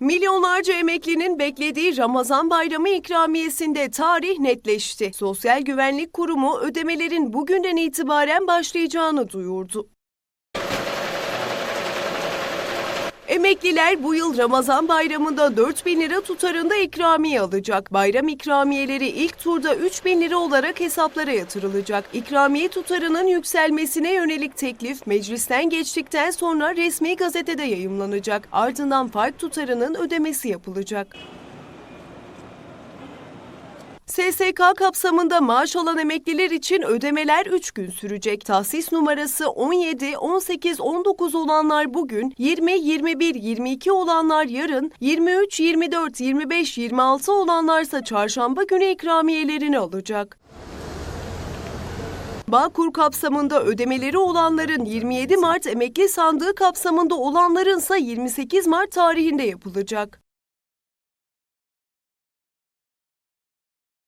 Milyonlarca emeklinin beklediği Ramazan bayramı ikramiyesinde tarih netleşti. Sosyal Güvenlik Kurumu ödemelerin bugünden itibaren başlayacağını duyurdu. Emekliler bu yıl Ramazan bayramında 4 bin lira tutarında ikramiye alacak. Bayram ikramiyeleri ilk turda 3 bin lira olarak hesaplara yatırılacak. İkramiye tutarının yükselmesine yönelik teklif meclisten geçtikten sonra resmi gazetede yayımlanacak. Ardından fark tutarının ödemesi yapılacak. SSK kapsamında maaş alan emekliler için ödemeler 3 gün sürecek. Tahsis numarası 17, 18, 19 olanlar bugün, 20, 21, 22 olanlar yarın, 23, 24, 25, 26 olanlarsa çarşamba günü ikramiyelerini alacak. Bağkur kapsamında ödemeleri olanların 27 Mart emekli sandığı kapsamında olanlarınsa 28 Mart tarihinde yapılacak.